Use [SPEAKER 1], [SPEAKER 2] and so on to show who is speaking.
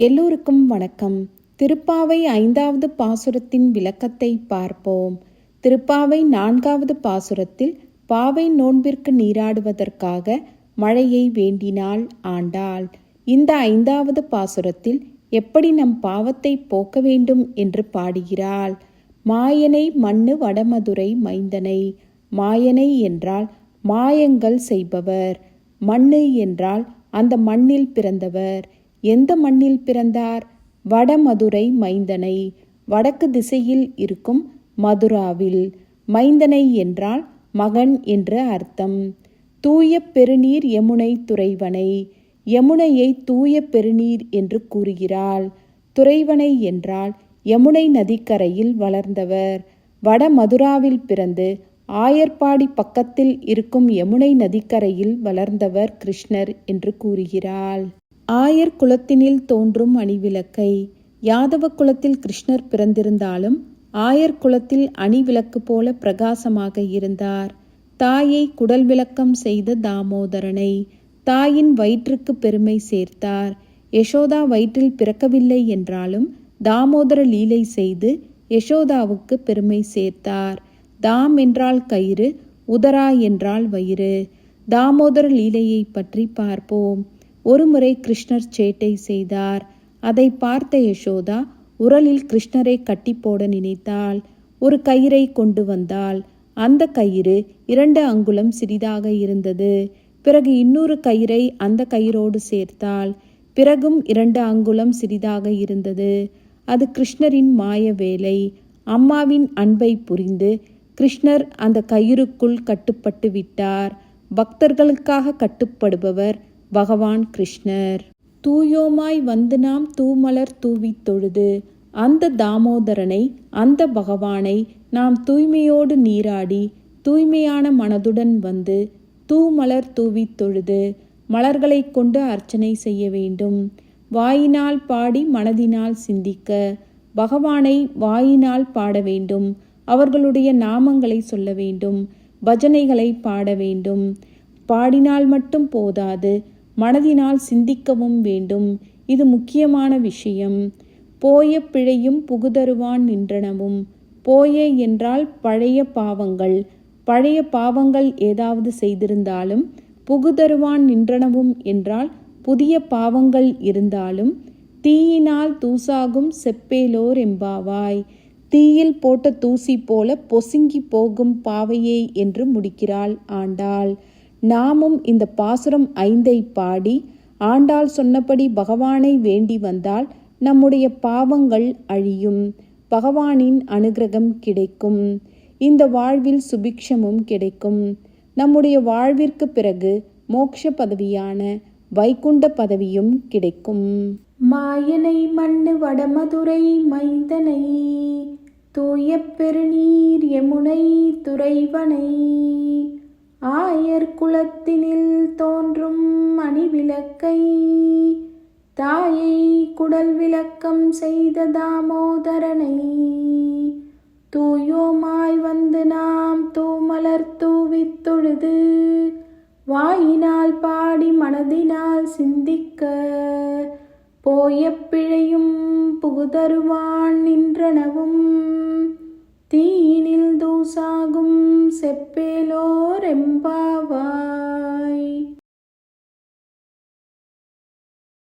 [SPEAKER 1] எல்லோருக்கும் வணக்கம். திருப்பாவை ஐந்தாவது பாசுரத்தின் விளக்கத்தை பார்ப்போம். திருப்பாவை நான்காவது பாசுரத்தில் பாவை நோன்பிற்கு நீராடுவதற்காக மழையை வேண்டினாள் ஆண்டாள். இந்த ஐந்தாவது பாசுரத்தில் எப்படி நம் பாவத்தை போக்க வேண்டும் என்று பாடுகிறாள். மாயனை மண்ணு வடமதுரை மைந்தனை. மாயனை என்றால் மாயங்கள் செய்பவர். மண்ணு என்றால் அந்த மண்ணில் பிறந்தவர். எந்த மண்ணில் பிறந்தார்? வடமதுரை மைந்தனை. வடக்கு திசையில் இருக்கும் மதுராவில். மைந்தனை என்றால் மகன் என்று அர்த்தம். தூய பெருநீர் யமுனை துறைவனை. யமுனையை தூய பெருநீர் என்று கூறுகிறாள். துறைவனை என்றால் யமுனை நதிக்கரையில் வளர்ந்தவர். வட மதுராவில் பிறந்து ஆயர்பாடி பக்கத்தில் இருக்கும் யமுனை நதிக்கரையில் வளர்ந்தவர் கிருஷ்ணர் என்று கூறுகிறாள். ஆயர் குலத்தினில் தோன்றும் அணிவிளக்கை. யாதவ குலத்தில் கிருஷ்ணர் பிறந்திருந்தாலும் ஆயர் குலத்தில் அணிவிளக்கு போல பிரகாசமாக இருந்தார். தாயை குடல் விளக்கம் செய்த தாமோதரனை தாயின் வயிற்றுக்கு பெருமை சேர்த்தார். யசோதா வயிற்றில் பிறக்கவில்லை என்றாலும் தாமோதர லீலை செய்து யசோதாவுக்கு பெருமை சேர்த்தார். தாம் என்றால் கயிறு உதரா என்றால் வயிறு. தாமோதர லீலையை பற்றி பார்ப்போம். ஒருமுறை கிருஷ்ணர் சேட்டை செய்தார். அதை பார்த்த யசோதா உரலில் கிருஷ்ணரை கட்டி போட நினைத்தாள். ஒரு கயிறை கொண்டு வந்தாள். அந்த கயிறு இரண்டு அங்குலம் சிறிதாக இருந்தது. பிறகு இன்னொரு கயிறை அந்த கயிறோடு சேர்த்தாள். பிறகும் இரண்டு அங்குலம் சிறிதாக இருந்தது. அது கிருஷ்ணரின் மாய வேலை. அம்மாவின் அன்பை புரிந்து கிருஷ்ணர் அந்த கயிறுக்குள் கட்டுப்பட்டு விட்டார். பக்தர்களுக்காக கட்டுப்படுபவர் பகவான் கிருஷ்ணர். தூயோமாய் வந்து நாம் தூமலர் தூவி தொழுது அந்த தாமோதரனை அந்த பகவானை நாம் தூய்மையோடு நீராடி தூய்மையான மனதுடன் வந்து தூமலர் தூவி தொழுது மலர்களை கொண்டு அர்ச்சனை செய்ய வேண்டும். வாயினால் பாடி மனதினால் சிந்திக்க பகவானை வாயினால் பாட வேண்டும். அவர்களுடைய நாமங்களை சொல்ல வேண்டும். பஜனைகளை பாட வேண்டும். பாடினால் மட்டும் போதாது மனதினால் சிந்திக்கவும் வேண்டும். இது முக்கியமான விஷயம். போய பிழையும் புகுதருவான் நின்றனவும். போய என்றால் பழைய பாவங்கள். பழைய பாவங்கள் ஏதாவது செய்திருந்தாலும் புகுதருவான் நின்றனவும் என்றால் புதிய பாவங்கள் இருந்தாலும் தீயினால் தூசாகும் செப்பேலோர் எம்பாவாய் தீயில் போட்ட தூசி போல பொசுங்கி போகும் பாவையே என்று முடிக்கிறாள் ஆண்டாள். நாமும் இந்த பாசுரம் ஐந்தை பாடி ஆண்டாள் சொன்னபடி பகவானை வேண்டி வந்தால் நம்முடைய பாவங்கள் அழியும். பகவானின் அனுகிரகம் கிடைக்கும். இந்த வாழ்வில் சுபிக்ஷமும் கிடைக்கும். நம்முடைய வாழ்விற்கு பிறகு மோட்ச பதவியான வைகுண்ட பதவியும் கிடைக்கும். மாயனை மண்ணு வடமதுரை மைந்தனை தூய பெருநீர் யமுனை துறைவனை. ஆயர் குலத்தினில் தோன்றும் மணிவிளக்கை தாயை குடல் விளக்கம் செய்த தாமோதரனை தூயோமாய் வந்து நாம் தூமலர் தூவித் தொழுது வாயினால் பாடி மனதினால் சிந்திக்க போய பிழையும் புகுதருவான் நின்றனவும். தீயினில் தூசாகும் செப்பேலோர் எம்பாவாய்